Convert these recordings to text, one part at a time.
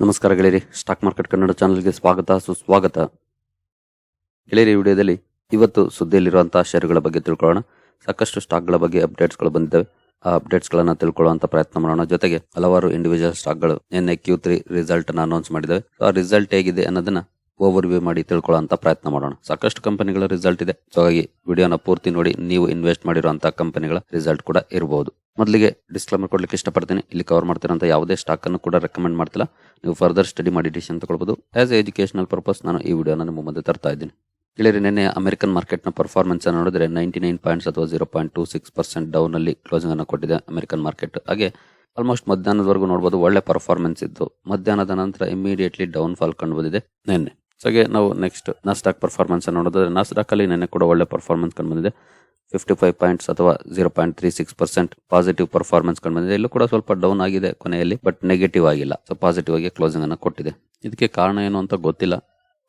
ನಮಸ್ಕಾರ ಗೆಳೆಯರಿ, stock market Kannada ಚಾನಲ್ಗೆ ಸ್ವಾಗತ, ಸುಸ್ವಾಗತ. ಗೆಳೆಯರಿ ವಿಡಿಯೋದಲ್ಲಿ ಇವತ್ತು ಸುದ್ದಿಯಲ್ಲಿರುವಂತಹ ಷೇರುಗಳ ಬಗ್ಗೆ ತಿಳ್ಕೊಳ್ಳೋಣ. ಸಾಕಷ್ಟು ಸ್ಟಾಕ್ಗಳ ಬಗ್ಗೆ ಅಪ್ಡೇಟ್ಸ್ಗಳು ಬಂದಿದ್ದಾವೆ. ಆ ಅಪ್ಡೇಟ್ಸ್ಗಳನ್ನ ತಿಳ್ಕೊಳ್ಳುವಂತ ಪ್ರಯತ್ನ ಮಾಡೋಣ. ಜೊತೆಗೆ ಹಲವಾರು ಇಂಡಿವಿಜುವಲ್ ಸ್ಟಾಕ್ಗಳು ನಿನ್ನೆ ಕ್ಯೂ ತ್ರೀ ರಿಸಲ್ಟ್ ಅನ್ನ ಅನೌನ್ಸ್ ಮಾಡಿದ್ದಾವೆ. ಆ ರಿಸಲ್ಟ್ ಹೇಗಿದೆ ಅನ್ನೋದನ್ನ ಓವರ್ ವ್ಯೂ ಮಾಡಿ ತಿಳ್ಕೊಳ್ಳುವಂತ ಪ್ರಯತ್ನ ಮಾಡೋಣ. ಸಾಕಷ್ಟು ಕಂಪನಿಗಳ ರಿಸಲ್ಟ್ ಇದೆ. ಸೊ ಹಾಗಾಗಿ ವಿಡಿಯೋನ ಪೂರ್ತಿ ನೋಡಿ, ನೀವು ಇನ್ವೆಸ್ಟ್ ಮಾಡಿರುವಂತಹ ಕಂಪನಿಗಳ ರಿಸಲ್ಟ್ ಕೂಡ ಇರಬಹುದು ಮೊದಲಿಗೆ ಡಿಸ್ಕ್ಲೇಮರ್ ಕೊಡ್ಲಿಕ್ಕೆ ಇಷ್ಟಪಡ್ತೀನಿ. ಇಲ್ಲಿ ಕವರ್ ಮಾಡ್ತಿರೋಂಥ ಯಾವುದೇ ಸ್ಟಾಕ್ ಅನ್ನು ಕೂಡ ರೆಕಮೆಂಡ್ ಮಾಡ್ತಿಲ್ಲ. ನೀವು ಫರ್ದರ್ ಸ್ಟಡಿ ಮಾಡಿ ಡಿಸಿಷನ್ ತಗೊಳ್ಬಹುದು ಆಸ್ ಎಜುಕೇಶನಲ್ ಪರ್ಪಸ್ ನಾನು ಈ ವಿಡಿಯೋನ ನಿಮ್ಮ ಮುಂದೆ ತರ್ತಾ ಇದ್ದೀನಿ. ಇಲ್ಲಿ ನಿನ್ನೆ ಅಮೆರಿಕನ್ ಮಾರ್ಕೆಟ್ನ ಪರ್ಫಾರ್ಮೆನ್ಸ್ ನೋಡಿದ್ರೆ ನೈಂಟಿ ನೈನ್ ಪಾಯಿಂಟ್ಸ್ ಅಥವಾ zero point two six percent down ಅಲ್ಲಿ ಕ್ಲೋಸಿಂಗ್ ಅನ್ನು ಕೊಟ್ಟಿದೆ ಅಮೆರಿಕನ್ ಮಾರ್ಕೆಟ್ ಹಾಗೆ ಆಲ್ಮೋಸ್ಟ್ ಮಧ್ಯಾಹ್ನದವರೆಗೂ ನೋಡಬಹುದು ಒಳ್ಳೆ ಪರ್ಫಾರ್ಮೆನ್ಸ್ ಇತ್ತು ಮಧ್ಯಾಹ್ನದ ನಂತರ ಇಮಿಡಿಯೇಟ್ಲಿ ಡೌನ್ ಫಾಲ್ ಕಂಡು ಬಂದಿದೆ ನಿನ್ನೆ. ಹಾಗೆ ನಾವು ನೆಕ್ಸ್ಟ್ ನಾಸ್ಡಾಕ್ ಪರ್ಫಾರ್ಮೆನ್ಸ್ ಅನ್ನು ನೋಡಿದ್ರೆ ನಾಸ್ಟಾಕ್ ಅಲ್ಲಿ ನಿನ್ನೆ ಕೂಡ ಒಳ್ಳೆ ಪರ್ಫಾರ್ಮೆನ್ಸ್ ಕಂಡು ಬಂದಿದೆ. ಫಿಫ್ಟಿ ಫೈವ್ ಪಾಯಿಂಟ್ಸ್ ಅಥವಾ zero point three six percent positive performance ಕಂಡು ಬಂದಿದೆ ಇಲ್ಲೂ ಕೂಡ ಸ್ವಲ್ಪ ಡೌನ್ ಆಗಿದೆ ಕೊನೆಯಲ್ಲಿ ಬಟ್ ನೆಗೆಟಿವ್ ಆಗಿಲ್ಲ. ಸೊ ಪಾಸಿಟಿವ್ ಆಗಿ ಕ್ಲೋಸಿಂಗ್ ಅನ್ನು ಕೊಟ್ಟಿದೆ. ಇದಕ್ಕೆ ಕಾರಣ ಏನು ಅಂತ ಗೊತ್ತಿಲ್ಲ.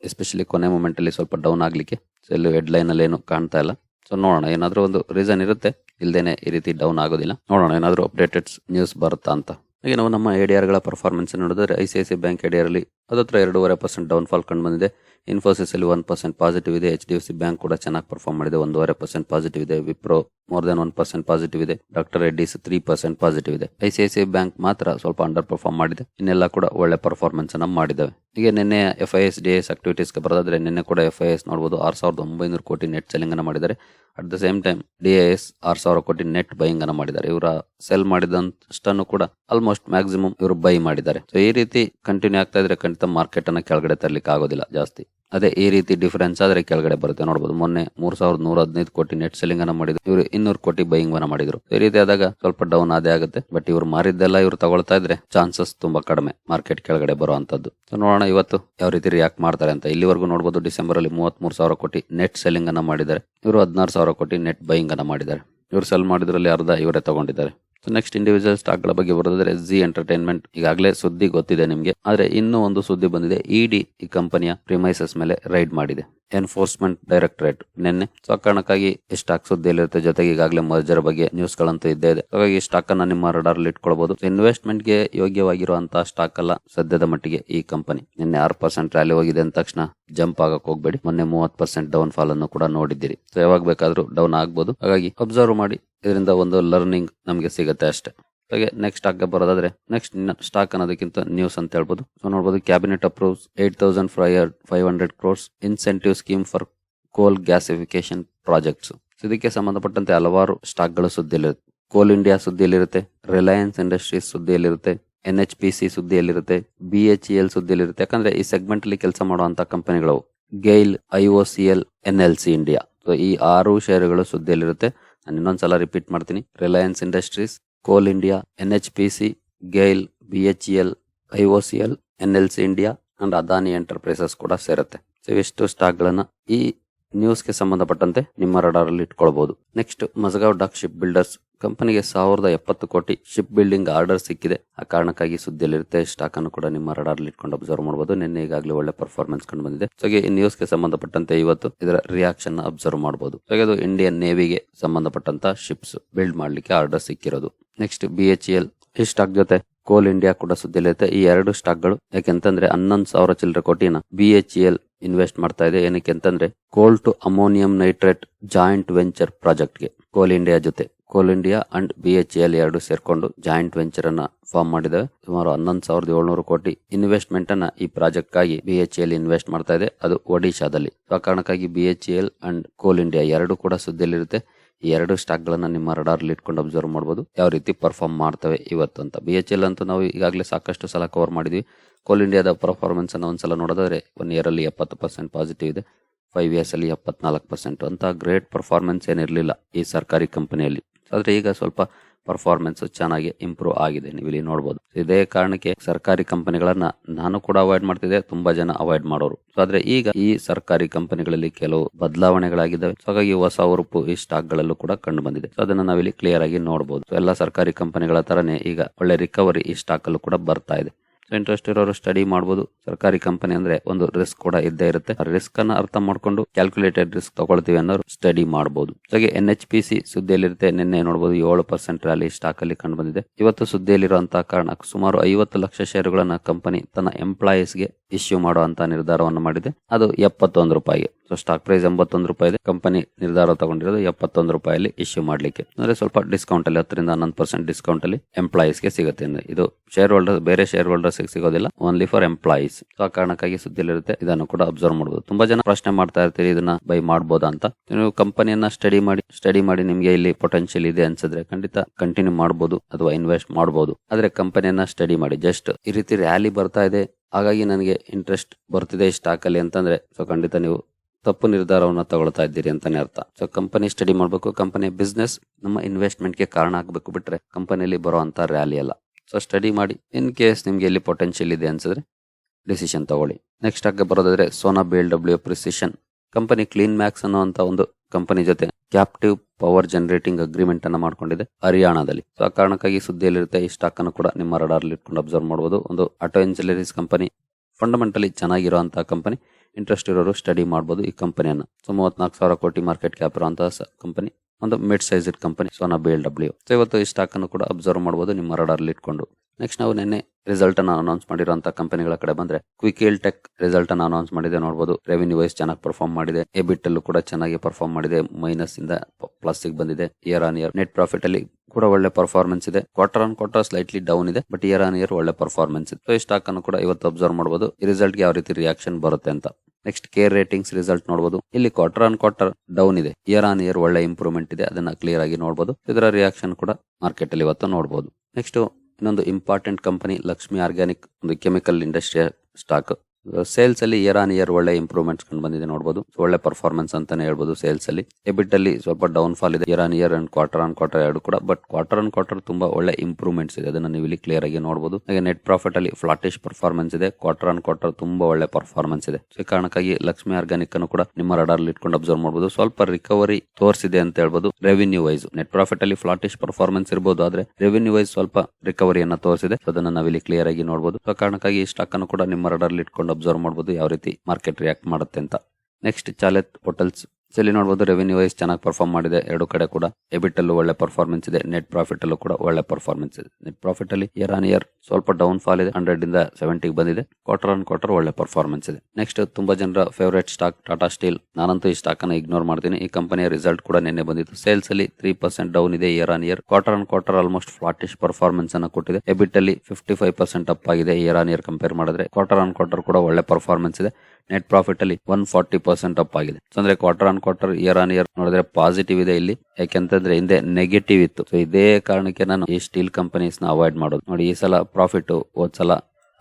ಎಸ್ಪೆಷಲಿ ಕೊನೆ ಮೂಮೆಂಟ್ ಅಲ್ಲಿ ಸ್ವಲ್ಪ ಡೌನ್ ಆಗಲಿಕ್ಕೆ. ಸೊ ಎಲ್ಲೂ ಹೆಡ್ ಲೈನ್ ಅಲ್ಲಿ ಏನು ಕಾಣ್ತಾ ಇಲ್ಲ. ಸೊ ನೋಡೋಣ. ಏನಾದರೂ ಒಂದು ರೀಸನ್ ಇರುತ್ತೆ, ಇಲ್ದೇನೆ ಈ ರೀತಿ ಡೌನ್ ಆಗೋದಿಲ್ಲ. ನೋಡೋಣ. ಏನಾದರೂ ಅಪ್ಡೇಟೆಡ್ ನ್ಯೂಸ್ ಬರುತ್ತಾ ಅಂತ. ಹಾಗೆ ನಾವು ನಮ್ಮ ADR ಗಳ ಪರ್ಫಾರ್ಮೆನ್ಸ್ ನೋಡಿದ್ರೆ I C I C bank ADR ಅಲ್ಲಿ ಅದತ್ರ ಎರಡೂವರೆ ಪರ್ಸೆಂಟ್ ಡೌನ್ ಫಾಲ್ ಕಂಡು ಬಂದಿದೆ. ಇನ್ಫೋಸಿಸ್ ಅಲ್ಲಿ ಒನ್ ಪರ್ಸೆಂಟ್ ಪಾಸಿಟಿವ್ ಇದೆ. H D F C bank ಕೂಡ ಚೆನ್ನಾಗಿ ಪರ್ಫಾರ್ಮ್ ಮಾಡಿದೆ. ಒಂದೂವರೆ ಪರ್ಸೆಂಟ್ ಪಾಸಿಟಿವ್ ಇದೆ. Wipro more than one percent positive ಇದೆ. Doctor Reddy's three percent positive ಇದೆ. ಐ ಸಿ ಐ ಬ್ಯಾಂಕ್ ಮಾತ್ರ ಸ್ವಲ್ಪ ಅಂಡರ್ ಪರ್ಫಾರ್ಮ್ ಮಾಡಿದೆ. ಇನ್ನೆಲ್ಲ ಕೂಡ ಒಳ್ಳೆ ಪರ್ಫಾರ್ಮೆನ್ಸ್ ಅನ್ನ ಮಾಡಿದ್ದಾವೆ ಈಗ ನಿನ್ನೆ F I S D S activities ಬರೋದಾದ್ರೆ ನಿನ್ನೆ ಕೂಡ ಎಫ್ ಐ ಎಸ್ ನೋಡಬಹುದು ಆರ್ ಸಾವಿರದ ಒಂಬೈನೂರು ಕೋಟಿ ನೆಟ್ ಸೆಲ್ಲಿಂಗ್ ಅನ್ನ ಮಾಡಿದ್ದಾರೆ. At the same time D S R ಸಾವಿರ ಕೋಟಿ ನೆಟ್ ಬೈಯಿಂಗ್ ಅನ್ನ ಮಾಡಿದ್ದಾರೆ. ಇವರ ಸೆಲ್ ಮಾಡಿದಂತಷ್ಟನ್ನು ಕೂಡ ಆಲ್ಮೋಸ್ಟ್ ಮ್ಯಾಕ್ಸಿಮಮ್ ಇವರು ಬೈ ಮಾಡಿದ್ದಾರೆ. ಸೊ ಈ ರೀತಿ ಕಂಟಿನ್ಯೂ ಆಗ್ತಾ ಇದ್ರೆ ಮಾರ್ಕೆಟ್ ಅನ್ನ ಕೆಳಗಡೆ ತರಲಿಕ್ಕೆ ಆಗೋದಿಲ್ಲ ಜಾಸ್ತಿ. ಅದೇ ಈ ರೀತಿ ಡಿಫರೆನ್ಸ್ ಆದ್ರೆ ಕೆಳಗಡೆ ಬರುತ್ತೆ. ನೋಡಬಹುದು ಮೊನ್ನೆ ಮೂರ್ ಸಾವಿರದ ನೂರ ಹದಿನೈದು ಕೋಟಿ ನೆಟ್ ಸೆಲ್ಲಿಂಗ್ ಅನ್ನ ಮಾಡಿದ್ರು. ಇವರು ಇನ್ನೂರು ಕೋಟಿ ಬೈಯಿಂಗ್ ಅನ್ನ ಮಾಡಿದ್ರು. ಈ ರೀತಿ ಆದಾಗ ಸ್ವಲ್ಪ ಡೌನ್ ಆದೇ ಆಗುತ್ತೆ. ಬಟ್ ಇವ್ರು ಮಾರಿದ್ದೆಲ್ಲ ಇವ್ರು ತಗೊಳ್ತಾ ಇದ್ರೆ ಚಾನ್ಸಸ್ ತುಂಬಾ ಕಡಿಮೆ ಮಾರ್ಕೆಟ್ ಕೆಳಗಡೆ ಬರುವಂತದ್ದು ನೋಡೋಣ ಇವತ್ತು ಯಾವ ರೀತಿ ರಿಯಾಕ್ಟ್ ಮಾಡ್ತಾರೆ ಅಂತ. ಇಲ್ಲಿವರೆಗೂ ನೋಡಬಹುದು ಡಿಸೆಂಬರ್ ಅಲ್ಲಿ ಮೂವತ್ತ್ ಸಾವಿರ ಕೋಟಿ ನೆಟ್ ಸೆಲ್ಲಿಂಗ್ ಅನ್ನ ಮಾಡಿದ್ದಾರೆ. ಇವರು ಹದಿನಾರು ಸಾವಿರ ಕೋಟಿ ನೆಟ್ ಬೈಯಿಂಗ್ ಅನ್ನ ಮಾಡಿದ್ದಾರೆ. ಇವರು ಸೆಲ್ ಮಾಡಿದ್ರಲ್ಲಿ ಅರ್ಧ ಇವರೇ ತಗೊಂಡಿದ್ದಾರೆ. ಸೊ ನೆಕ್ಸ್ಟ್ ಇಂಡಿವಿಜುವಲ್ ಸ್ಟಾಕ್ಗಳ ಬಗ್ಗೆ ಬರೋದಾದ್ರೆ ಜಿ ಎಂಟರ್ಟೈನ್ಮೆಂಟ್ ಈಗಾಗಲೇ ಸುದ್ದಿ ಗೊತ್ತಿದೆ ನಿಮಗೆ. ಆದ್ರೆ ಇನ್ನೂ ಒಂದು ಸುದ್ದಿ ಬಂದಿದೆ. ಇಡಿ ಈ ಕಂಪನಿಯ ಪ್ರಿಮೈಸಸ್ ಮೇಲೆ ರೈಡ್ ಮಾಡಿದೆ. ಎನ್ಫೋರ್ಸ್ಮೆಂಟ್ ಡೈರೆಕ್ಟರೇಟ್ ನಿನ್ನೆ. ಸೊ ಆ ಕಾರಣಕ್ಕಾಗಿ ಈ ಸ್ಟಾಕ್ ಸುದ್ದಿಯಲ್ಲಿರುತ್ತೆ. ಜೊತೆಗೆ ಈಗಾಗಲೇ ಮರ್ಜರ್ ಬಗ್ಗೆ ನ್ಯೂಸ್ ಗಳಂತೂ ಇದ್ದೇ ಇದೆ. ಹಾಗಾಗಿ ಸ್ಟಾಕ್ ಅನ್ನ ನಿಮ್ಮ ರಡಾರ್ ಇಟ್ಕೊಳ್ಬಹುದು ಇನ್ವೆಸ್ಟ್ಮೆಂಟ್ಗೆ ಯೋಗ್ಯವಾಗಿರುವಂತಹ ಸ್ಟಾಕ್ ಅಲ್ಲ ಸದ್ಯದ ಮಟ್ಟಿಗೆ ಈ ಕಂಪನಿ. ನಿನ್ನೆ ಆರು ಪರ್ಸೆಂಟ್ ರ್ಯಾಲಿ ಹೋಗಿದೆ ಅಂದ ತಕ್ಷಣ ಜಂಪ್ ಆಗಕ್ ಹೋಗ್ಬೇಡಿ. ಮೊನ್ನೆ ಮೂವತ್ ಪರ್ಸೆಂಟ್ ಡೌನ್ ಫಾಲ್ ಅನ್ನು ಕೂಡ ನೋಡಿದ್ದೀರಿ. ಸೊ ಯಾವಾಗ ಬೇಕಾದ್ರೂ ಡೌನ್ ಆಗ್ಬೋದು. ಹಾಗಾಗಿ ಅಬ್ಸರ್ವ್ ಮಾಡಿ. ಇದರಿಂದ ಒಂದು ಲರ್ನಿಂಗ್ ನಮಗೆ ಸಿಗುತ್ತೆ ಅಷ್ಟೇ. ಹಾಗೆ ನೆಕ್ಸ್ಟ್ ಆಗ ಬರೋದಾದ್ರೆ ನೆಕ್ಸ್ಟ್ ಸ್ಟಾಕ್ ಅನ್ನೋದಕ್ಕಿಂತ ನ್ಯೂಸ್ ಅಂತ ಹೇಳ್ಬೋದು. ಸೊ ನೋಡಬಹುದು cabinet approves eight thousand five five hundred crores incentive scheme for coal gasification projects ಇದಕ್ಕೆ ಸಂಬಂಧಪಟ್ಟಂತೆ ಹಲವಾರು ಸ್ಟಾಕ್ಗಳು ಸುದ್ದಿಯಲ್ಲಿರುತ್ತೆ ಕೋಲ್ ಇಂಡಿಯಾ ಸುದ್ದಿಯಲ್ಲಿರುತ್ತೆ. ರಿಲಯನ್ಸ್ ಇಂಡಸ್ಟ್ರೀಸ್ ಸುದ್ದಿಯಲ್ಲಿರುತ್ತೆ. ಎನ್ ಎಚ್ ಪಿ ಸಿ ಸುದ್ದಿಯಲ್ಲಿರುತ್ತೆ, ಬಿ ಎಚ್ ಎಲ್ ಸುದ್ದಿಯಲ್ಲಿರುತ್ತೆ. ಯಾಕಂದ್ರೆ ಈ ಸೆಗ್ಮೆಂಟ್ ಅಲ್ಲಿ ಕೆಲಸ ಮಾಡುವಂತ ಕಂಪನಿಗಳು GAIL, I O C L, N L C India so ಈ ಆರು ಷೇರುಗಳು ಸುದ್ದಿಯಲ್ಲಿರುತ್ತೆ. ನಾನು ಇನ್ನೊಂದ್ಸಲ ರಿಪೀಟ್ ಮಾಡ್ತೀನಿ. Reliance Industries Coal India N H P C, GAIL, B H L, I O C L, N L C India and Adani Enterprises ಕೂಡ ಸೇರುತ್ತೆ. So ಇಷ್ಟು ಸ್ಟಾಕ್ ಗಳನ್ನ ಈ ನ್ಯೂಸ್ಗೆ ಸಂಬಂಧಪಟ್ಟಂತೆ ನಿಮ್ಮ ರಡಾರಲ್ಲಿ ಇಟ್ಕೊಳ್ಬಹುದು next Mazagon dock ship builders ಕಂಪನಿಗೆ ಸಾವಿರದ ಎಪ್ಪತ್ತು ಕೋಟಿ ಶಿಪ್ ಬಿಲ್ಡಿಂಗ್ ಆರ್ಡರ್ ಸಿಕ್ಕಿದೆ. ಆ ಕಾರಣಕ್ಕಾಗಿ ಸುದ್ದಿಯಲ್ಲಿರುತ್ತೆ ಸ್ಟಾಕ್ ಅನ್ನು ಕೂಡ ನಿಮ್ಮ ರಡಾರ್ ಇಟ್ಕೊಂಡು ಅಬ್ಸರ್ವ್ ಮಾಡಬಹುದು ನಿನ್ನೆ ಈಗಾಗಲೇ ಒಳ್ಳೆ ಪರ್ಫಾರ್ಮೆನ್ಸ್ ಕಂಡು ಬಂದಿದೆ. ಸೊ ಈ ನ್ಯೂಸ್ಗೆ ಸಂಬಂಧಪಟ್ಟಂತೆ ಇವತ್ತು ಇದರ ರಿಯಾಕ್ಷನ್ ಅಬ್ಸರ್ವ್ ಮಾಡಬಹುದು ಹಾಗೆ ಅದು ಇಂಡಿಯನ್ ನೇವಿಗೆ ಸಂಬಂಧಪಟ್ಟಂತ ಶಿಪ್ಸ್ ಬಿಲ್ಡ್ ಮಾಡ್ಲಿಕ್ಕೆ ಆರ್ಡರ್ ಸಿಕ್ಕಿರೋದು. ನೆಕ್ಸ್ಟ್ ಬಿ ಎಚ್ ಎಲ್ ಈ ಸ್ಟಾಕ್ ಜೊತೆ ಕೋಲ್ ಇಂಡಿಯಾ ಕೂಡ ಸುದ್ದಿಯಲ್ಲಿರುತ್ತೆ. ಈ ಎರಡು ಸ್ಟಾಕ್ಗಳು ಯಾಕೆಂತಂದ್ರೆ ಹನ್ನೊಂದು ಸಾವಿರ ಚಿಲ್ಲರೆ ಕೋಟಿನ ಬಿ ಎಚ್ ಎಲ್ ಇನ್ವೆಸ್ಟ್ ಮಾಡ್ತಾ ಇದೆ. ಏನಕ್ಕೆ ಅಂತಂದ್ರೆ coal to ammonium nitrate joint venture ಪ್ರಾಜೆಕ್ಟ್ಗೆ. Coal India ಜೊತೆ. Coal India and B H L ಎರಡು ಸೇರ್ಕೊಂಡು ಜಾಯಿಂಟ್ ವೆಂಚರ್ ಅನ್ನ ಫಾರ್ಮ್ ಮಾಡಿದೆ. ಸುಮಾರು ಹನ್ನೊಂದು ಸಾವಿರದ ಏಳ್ನೂರು ಕೋಟಿ ಇನ್ವೆಸ್ಟ್ಮೆಂಟ್ ಅನ್ನ ಈ ಪ್ರಾಜೆಕ್ಟ್ಗಾಗಿ ಬಿ ಎಚ್ ಎಲ್ ಇನ್ವೆಸ್ಟ್ ಮಾಡ್ತಾ ಇದೆ. ಅದು ಒಡಿಶಾದಲ್ಲಿ ಆ ಕಾರಣಕ್ಕಾಗಿ B H L and Coal India ಎರಡು ಕೂಡ ಸುದ್ದಿಯಲ್ಲಿರುತ್ತೆ. ಈ ಎರಡು ಸ್ಟಾಕ್ ಗಳನ್ನ ನಿಮ್ಮ ರಡಾರ್ ಇಟ್ಕೊಂಡು ಅಬ್ಸರ್ವ್ ಮಾಡಬಹುದು ಯಾವ ರೀತಿ ಪರ್ಫಾರ್ಮ್ ಮಾಡ್ತವೆ ಇವತ್ತು ಅಂತ. ಬಿ ಎಚ್ ಎಲ್ ಅಂತೂ ನಾವು ಈಗಾಗಲೇ ಸಾಕಷ್ಟು ಸಲ ಕವರ್ ಮಾಡಿದ್ವಿ. ಕೋಲ್ ಇಂಡಿಯಾದ ಪರ್ಫಾರ್ಮೆನ್ಸ್ ಅನ್ನ ಒಂದ್ಸಲ ನೋಡೋದಾದ್ರೆ ಒನ್ ಇಯರ್ ಅಲ್ಲಿ ಎಪ್ಪತ್ತು ಪರ್ಸೆಂಟ್ ಪಾಸಿಟಿವ್ ಇದೆ. ಫೈವ್ ಇಯರ್ಸ್ ಅಲ್ಲಿ ಎಪ್ಪತ್ನಾಲ್ಕು ಪರ್ಸೆಂಟ್ ಅಂತ ಗ್ರೇಟ್ ಪರ್ಫಾರ್ಮೆನ್ಸ್ ಏನಿರಲಿಲ್ಲ ಈ ಸರ್ಕಾರಿ ಕಂಪನಿಯಲ್ಲಿ ಆದ್ರೆ ಈಗ ಸ್ವಲ್ಪ ಪರ್ಫಾರ್ಮೆನ್ಸ್ ಚೆನ್ನಾಗಿ ಇಂಪ್ರೂವ್ ಆಗಿದೆ ನೀವು ಇಲ್ಲಿ ನೋಡಬಹುದು ಇದೇ ಕಾರಣಕ್ಕೆ ಸರ್ಕಾರಿ ಕಂಪನಿಗಳನ್ನ ನಾನು ಕೂಡ ಅವಾಯ್ಡ್ ಮಾಡ್ತಿದ್ದೆ, ತುಂಬಾ ಜನ ಅವಾಯ್ಡ್ ಮಾಡೋರು. ಆದ್ರೆ ಈಗ ಈ ಸರ್ಕಾರಿ ಕಂಪನಿಗಳಲ್ಲಿ ಕೆಲವು ಬದಲಾವಣೆಗಳಾಗಿದ್ದಾವೆ. ಹಾಗಾಗಿ ಹೊಸ ಉರುಪು ಈ ಸ್ಟಾಕ್ ಗಳಲ್ಲೂ ಕೂಡ ಕಂಡು ಬಂದಿದೆ. ಸೊ ಅದನ್ನ ನಾವಿಲ್ಲಿ ಕ್ಲಿಯರ್ ಆಗಿ ನೋಡಬಹುದು ಎಲ್ಲ ಸರ್ಕಾರಿ ಕಂಪನಿಗಳ ತರನೇ ಈಗ ಒಳ್ಳೆ ರಿಕವರಿ ಈ ಸ್ಟಾಕ್ ಅಲ್ಲೂ ಕೂಡ ಬರ್ತಾ ಇದೆ. ಇಂಟ್ರೆಸ್ಟ್ ಇರೋರು ಸ್ಟಡಿ ಮಾಡಬಹುದು ಸರ್ಕಾರಿ ಕಂಪನಿ ಅಂದ್ರೆ ಒಂದು ರಿಸ್ಕ್ ಕೂಡ ಇದ್ದೇ ಇರುತ್ತೆ. ರಿಸ್ಕ್ ಅನ್ನ ಅರ್ಥ ಮಾಡ್ಕೊಂಡು ಕ್ಯಾಲ್ಕುಲೇಟೆಡ್ ರಿಸ್ಕ್ ತಗೊಳ್ತೀವಿ ಅನ್ನೋರು ಸ್ಟಡಿ ಮಾಡಬಹುದು ಹಾಗೆ ಎನ್ ಎಚ್ ಪಿ ಸಿ ಸುದ್ದಿಯಲ್ಲಿರುತ್ತೆ. ನಿನ್ನೆ ನೋಡಬಹುದು ಏಳು ಪರ್ಸೆಂಟ್ ರ್ಯಾಲಿ ಸ್ಟಾಕ್ ಅಲ್ಲಿ ಕಂಡು ಬಂದಿದೆ. ಇವತ್ತು ಸುದ್ದಿಯಲ್ಲಿರುವಂತಹ ಕಾರಣ ಸುಮಾರು ಐವತ್ತು ಲಕ್ಷ ಶೇರುಗಳನ್ನ ಕಂಪನಿ ತನ್ನ ಎಂಪ್ಲಾಯೀಸ್ಗೆ ಇಶ್ಯೂ ಮಾಡುವಂತಹ ನಿರ್ಧಾರವನ್ನು ಮಾಡಿದೆ. ಅದು ಎಪ್ಪತ್ತೊಂದು ರೂಪಾಯಿಗೆ. ಸೊ ಸ್ಟಾಕ್ ಪ್ರೈಸ್ ಎಂಬತ್ತೊಂದು ರೂಪಾಯಿ ಇದೆ ಕಂಪನಿ ನಿರ್ಧಾರ ತಗೊಂಡಿರೋದು ಎಪ್ಪತ್ತೊಂದು ರೂಪಾಯಿಲಿ ಇಶ್ಯೂ ಮಾಡ್ಲಿಕ್ಕೆ. ಅಂದ್ರೆ ಸ್ವಲ್ಪ ಡಿಸ್ಕೌಂಟ್ ಅಲ್ಲಿ, ಹತ್ತರಿಂದ ಹನ್ನೊಂದು ಪರ್ಸೆಂಟ್ ಡಿಸ್ಕೌಂಟ್ ಅಲ್ಲಿ ಎಂಪ್ಲಾಯೀಸ್ಗೆ ಸಿಗುತ್ತೆ ಇದು ಶೇರ್ ಹೋಲ್ಡರ್ ಬೇರೆ ಶೇರ್ ಹೋಲ್ಡರ್ಸ್ ಸಿಗೋದಿಲ್ಲ. ಓನ್ಲಿ ಫಾರ್ ಎಂಪ್ಲಾಯೀಸ್ ಸೊ ಆ ಕಾರಣಕ್ಕಾಗಿ ಸುದ್ದಿಲಿರುತ್ತೆ ಇದನ್ನು ಕೂಡ ಅಬ್ಸರ್ವ್ ಮಾಡಬಹುದು ತುಂಬಾ ಜನ ಪ್ರಶ್ನೆ ಮಾಡ್ತಾ ಇರ್ತೀರಿ, ಇದನ್ನ ಬೈ ಮಾಡಬಹುದಾ ಅಂತ. ನೀವು ಕಂಪನಿಯನ್ನ ಸ್ಟಡಿ ಮಾಡಿ ಸ್ಟಡಿ ಮಾಡಿ ನಿಮಗೆ ಇಲ್ಲಿ ಪೊಟೆನ್ಶಿಯಲ್ ಇದೆ ಅನ್ಸಿದ್ರೆ ಖಂಡಿತ ಕಂಟಿನ್ಯೂ ಮಾಡಬಹುದು ಅಥವಾ ಇನ್ವೆಸ್ಟ್ ಮಾಡಬಹುದು ಆದ್ರೆ ಕಂಪನಿಯನ್ನ ಸ್ಟಡಿ ಮಾಡಿ ಜಸ್ಟ್ ಈ ರೀತಿ ರ್ಯಾಲಿ ಬರ್ತಾ ಇದೆ. ಹಾಗಾಗಿ ನನಗೆ ಇಂಟ್ರೆಸ್ಟ್ ಬರ್ತಿದೆ ಸ್ಟಾಕ್ ಅಲ್ಲಿ ಅಂತಂದ್ರೆ ಸೊ ಖಂಡಿತ ನೀವು ತಪ್ಪು ನಿರ್ಧಾರವನ್ನು ತಗೊಳ್ತಾ ಇದ್ದೀರಿ ಅಂತಾನೆ ಅರ್ಥ. ಸೊ ಕಂಪನಿ ಸ್ಟಡಿ ಮಾಡಬೇಕು ಕಂಪನಿ ಬಿಸ್ನೆಸ್ ನಮ್ಮ ಇನ್ವೆಸ್ಟ್ಮೆಂಟ್ಗೆ ಕಾರಣ ಆಗಬೇಕು ಬಿಟ್ರೆ ಕಂಪನಿಯಲ್ಲಿ ಬರುವಂತ ರ್ಯಾಲಿ ಅಲ್ಲ. ಸೊ ಸ್ಟಡಿ ಮಾಡಿ ಇನ್ ಕೇಸ್ ನಿಮ್ಗೆ ಎಲ್ಲಿ ಪೊಟೆನ್ಷಿಯಲ್ ಇದೆ ಅನ್ಸಿದ್ರೆ ಡಿಸಿಷನ್ ತಗೊಳ್ಳಿ. ನೆಕ್ಸ್ಟ್ ಆಗಿ ಬರೋದಾದ್ರೆ Sona B L W precision company clean max ಅನ್ನುವಂತ ಒಂದು ಕಂಪನಿ ಜೊತೆ ಕ್ಯಾಪ್ಟಿವ್ ಪವರ್ ಜನರೇಟಿಂಗ್ ಅಗ್ರಿಮೆಂಟ್ ಅನ್ನ ಮಾಡ್ಕೊಂಡಿದೆ ಹರಿಯಾಣದಲ್ಲಿ. ಸೊ ಆ ಕಾರಣಕ್ಕಾಗಿ ಸುದ್ದಿಯಲ್ಲಿರುತ್ತೆ, ಈ ಸ್ಟಾಕ್ ಅನ್ನು ಕೂಡ ನಿಮ್ಮ ರಡಾರ್ ಇಟ್ಕೊಂಡು ಅಬ್ಸರ್ವ್ ಮಾಡಬಹುದು ಒಂದು ಆಟೋ ಇಂಜಿನಿಯರಿಂಗ್ ಕಂಪನಿ ಫಂಡಮೆಂಟಲಿ ಚೆನ್ನಾಗಿರುವಂತಹ ಕಂಪನಿ ಇಂಟ್ರೆಸ್ಟ್ ಇರೋರು ಸ್ಟಡಿ ಮಾಡಬಹುದು ಈ ಕಂಪನಿಯನ್ನು ಸೊ ಮೂವತ್ನಾಲ್ಕು ಸಾವಿರ ಕೋಟಿ ಮಾರ್ಕೆಟ್ ಕ್ಯಾಪ್ ಇರುವಂತಹ ಕಂಪನಿ ಒಂದು mid size company Sona B L W so ಇವತ್ತು ಈ ಸ್ಟಾಕ್ ಅನ್ನು ಕೂಡ ಅಬ್ಸರ್ವ್ ಮಾಡಬಹುದು ನಿಮ್ಮ ರಡಾರ್ ಇಟ್ಕೊಂಡು. ನೆಕ್ಸ್ಟ್ ನಾವು ನಿನ್ನೆ ರಿಸಲ್ಟ್ ಅನ್ನು ಅನೌನ್ಸ್ ಮಾಡಿರುವಂತಹ ಕಂಪನಿಗಳ ಕಡೆ ಬಂದ್ರೆ ಕ್ವಿಕೇಲ್ ಟೆಕ್ ರಿಸಲ್ಟ್ ಅನ್ನು ಅನೌನ್ಸ್ ಮಾಡಿದೆ ನೋಡಬಹುದು ರೆವಿನ್ಯೂ ವೈಸ್ ಚೆನ್ನಾಗಿ ಪರ್ಫಾರ್ಮ್ ಮಾಡಿದೆ. ಎಬಿಟ್ ಅಲ್ಲೂ ಕೂಡ ಚೆನ್ನಾಗಿ ಪರ್ಫಾರ್ಮ್ ಮಾಡಿದೆ. ಮೈನಸ್ ಇಂದ ಪ್ಲಸ್ ಬಂದಿದೆ. Year on year net profit ಅಲ್ಲಿ ಕೂಡ ಒಳ್ಳೆ ಪರ್ಫಾರ್ಮೆನ್ಸ್ ಇದೆ. Quarter on quarter slightly down ಇದೆ ಬಟ್ ಇಯರ್ ಆನ್ ಇಯರ್ ಒಳ್ಳೆ ಪರ್ಫಾರ್ಮೆನ್ಸ್ ಇದೆ. ಈ ಸ್ಟಾಕ್ ಅನ್ನು ಕೂಡ ಇವತ್ತು ಅಬ್ಸರ್ವ್ ಮಾಡಬಹುದು ಈ ರಿಸಲ್ಟ್ ಯಾವ ರೀತಿ ರಿಯಾಕ್ಷನ್ ಬರುತ್ತೆ ಅಂತ. ನೆಕ್ಸ್ಟ್ ಕೇರ್ ರೇಟಿಂಗ್ಸ್ ರಿಸಲ್ಟ್ ನೋಡಬಹುದು ಇಲ್ಲಿ ಕ್ವಾರ್ಟರ್ ಆನ್ ಕ್ವಾರ್ಟರ್ ಡೌನ್ ಇದೆ. ಇಯರ್ ಆನ್ ಇಯರ್ ಒಳ್ಳೆ ಇಂಪ್ರೂವ್ಮೆಂಟ್ ಇದೆ. ಅದನ್ನ ಕ್ಲಿಯರ್ ಆಗಿ ನೋಡಬಹುದು ಇದರ ರಿಯಾಕ್ಷನ್ ಕೂಡ ಮಾರ್ಕೆಟ್ ಅಲ್ಲಿ ಇವತ್ತು ನೋಡಬಹುದು ನೆಕ್ಸ್ಟ್ ಇನ್ನೊಂದು ಇಂಪಾರ್ಟೆಂಟ್ ಕಂಪನಿ ಲಕ್ಷ್ಮಿ ಆರ್ಗ್ಯಾನಿಕ್ ಒಂದು ಕೆಮಿಕಲ್ ಇಂಡಸ್ಟ್ರಿಯ ಸ್ಟಾಕ್ ಸೇಲ್ಸ್ ಅಲ್ಲಿ ಇಯರ್ ಆನ್ ಇಯರ್ ಒಳ್ಳೆ ಇಂಪ್ರೂವ್ಮೆಂಟ್ಸ್ ಕಂಡು ಬಂದಿದೆ ನೋಡಬಹುದು ಒಳ್ಳೆ ಪರ್ಫಾರ್ಮೆನ್ಸ್ ಅಂತಾನೆ ಹೇಳ್ಬೋದು ಸೇಲ್ಸ್ ಅಲ್ಲಿ. ಎಬಿಟ್ ಅಲ್ಲಿ ಸ್ವಲ್ಪ ಡೌನ್ ಫಾಲ್ ಇದೆ. Year on year and quarter on quarter ಎರಡು ಕೂಡ. ಬಟ್ ಕ್ವಾರ್ಟರ್ ಆನ್ ಕ್ವಾರ್ಟರ್ ತುಂಬಾ ಒಳ್ಳೆ ಇಂಪ್ರೂವ್ಮೆಂಟ್ಸ್ ಇದೆ. ಅದನ್ನ ನೀವು ಇಲ್ಲಿ ಕ್ಲಿಯರ್ ಆಗಿ ನೋಡಬಹುದು ಹಾಗೆ ನೆಟ್ ಪ್ರಾಫಿಟ್ ಅಲ್ಲಿ ಫ್ಲಾಟಿಶ್ ಪರ್ಫಾರ್ಮೆನ್ಸ್ ಇದೆ. ಕ್ವಾರ್ಟರ್ ಆನ್ ಕ್ವಾರ್ಟರ್ ತುಂಬಾ ಒಳ್ಳೆ ಪರ್ಫಾರ್ಮೆನ್ಸ್ ಇದೆ. ಈ ಕಾರಣಕ್ಕಾಗಿ ಲಕ್ಷ್ಮಿ ಆರ್ಗಾನಿಕ್ ಅನ್ನು ಕೂಡ ನಿಮ್ಮ ರಡಾರ್ ಇಟ್ಕೊಂಡು ಅಬ್ಸರ್ವ್ ಮಾಡಬಹುದು ಸ್ವಲ್ಪ ರಿಕವರಿ ತೋರಿಸಿದೆ ಅಂತ ಹೇಳ್ಬೋದು ರೆವಿನ್ಯೂ ವೈಸ್ ನೆಟ್ ಪ್ರಾಫಿಟ್ ಅಲ್ಲಿ ಫ್ಲಾಟಿಶ್ ಪರ್ಫಾರ್ಮೆನ್ಸ್ ಇರಬಹುದು ಆದ್ರೆ ರೆವಿನ್ಯೂ ವೈಸ್ ಸ್ವಲ್ಪ ರಿಕವರಿಯನ್ನ ತೋರಿಸಿದೆ. ಅದನ್ನ ನಾವಿಲ್ಲಿ ಕ್ಲಿಯರ್ ಆಗಿ ನೋಡಬಹುದು ಆ ಕಾರಣಕ್ಕಾಗಿ ಈ ಸ್ಟಾಕ್ ಅನ್ನು ಕೂಡ ನಿಮ್ಮ ರಡಾರ್ ಇಟ್ಕೊಂಡು ಅಬ್ಸರ್ವ್ ಮಾಡ್ಬೋದು ಯಾವ ರೀತಿ ಮಾರ್ಕೆಟ್ ರಿಯಾಕ್ಟ್ ಮಾಡುತ್ತೆ ಅಂತ. ನೆಕ್ಸ್ಟ್ ಚಾಲೆತ್ ಹೋಟೆಲ್ಸ್ ಇಲ್ಲಿ ನೋಡಬಹುದು ರೆವಿನ್ಯೂ ವೈಸ್ ಚೆನ್ನಾಗಿ ಪರ್ಫಾರ್ಮ್ ಮಾಡಿದೆ. ಎರಡು ಕಡೆ ಕೂಡ ಎಬಿಟ್ ಅಲ್ಲೂ ಒಳ್ಳೆ ಪರ್ಫಾರ್ಮೆನ್ಸ್ ಇದೆ. ನೆಟ್ ಪ್ರಾಫಿಟ್ ಅಲ್ಲೂ ಕೂಡ ಒಳ್ಳೆ ಪರ್ಫಾರ್ಮೆನ್ಸ್ ಇದೆ. ನೆಟ್ ಪ್ರಾಫಿಟ್ ಅಲ್ಲಿ ಇಯರ್ ಆನ್ ಇಯರ್ ಸ್ವಲ್ಪ ಡೌನ್ ಫಾಲ್ ಇದೆ. ಹಂಡ್ರೆಡ್ ಇಂದ ಸೆವೆಂಟಿಗೆ ಬಂದಿದೆ. ಕ್ವಾರ್ಟರ್ ಆನ್ ಕ್ವಾರ್ಟರ್ ಒಳ್ಳೆ ಪರ್ಫಾರ್ಮೆನ್ಸ್ ಇದೆ. ನೆಕ್ಸ್ಟ್ ತುಂಬಾ ಜನರ ಫೇವರೇಟ್ ಸ್ಟಾಕ್ ಟಾಟಾ ಸ್ಟೀಲ್ ನಾನಂತೂ ಈ ಸ್ಟಾಕ್ ಅನ್ನ ಇಗ್ನೋರ್ ಮಾಡ್ತೀನಿ. ಈ ಕಂಪನಿಯ ರಿಸಲ್ಟ್ ಕೂಡ ನಿನ್ನೆ ಬಂದಿತ್ತು. ಸೇಲ್ಸ್ ಅಲ್ಲಿ ತ್ರೀ ಪರ್ಸೆಂಟ್ ಡೌನ್ ಇದೆ year on year quarter on quarter almost flattish performance ಅನ್ನ ಕೊಟ್ಟಿದೆ. ಎಬಿಟ್ ಅಲ್ಲಿ ಫಿಫ್ಟಿ ಫೈವ್ ಪರ್ಸೆಂಟ್ ಅಪ್ ಆಗಿದೆ ಇಯರ್ ಆನ್ ಇಯರ್ ಕಂಪೇರ್ ಮಾಡಿದ್ರೆ. ಕ್ವಾರ್ಟರ್ ಆನ್ ಕ್ವಾರ್ಟರ್ ಕೂಡ ಒಳ್ಳೆ ಪರ್ಫಾರ್ಮೆನ್ಸ್ ಇದೆ. ನೆಟ್ ಪ್ರಾಫಿಟ್ ಅಲ್ಲಿ ಒನ್ ಫಾರ್ಟಿ ಪರ್ಸೆಂಟ್ ಅಪ್ ಆಗಿದೆ. ಸೊ ಅಂದ್ರೆ quarter on quarter year on year ನೋಡಿದ್ರೆ ಪಾಸಿಟಿವ್ ಇದೆ ಇಲ್ಲಿ. ಯಾಕೆಂತಂದ್ರೆ ಹಿಂದೆ ನೆಗೆಟಿವ್ ಇತ್ತು. ಸೊ ಇದೇ ಕಾರಣಕ್ಕೆ ನಾನು ಈ ಸ್ಟೀಲ್ ಕಂಪನೀಸ್ನ ಅವಾಯ್ಡ್ ಮಾಡೋದು. ನೋಡಿ, ಈ ಸಲ ಪ್ರಾಫಿಟ್ ಹೋದ್ ಸಲ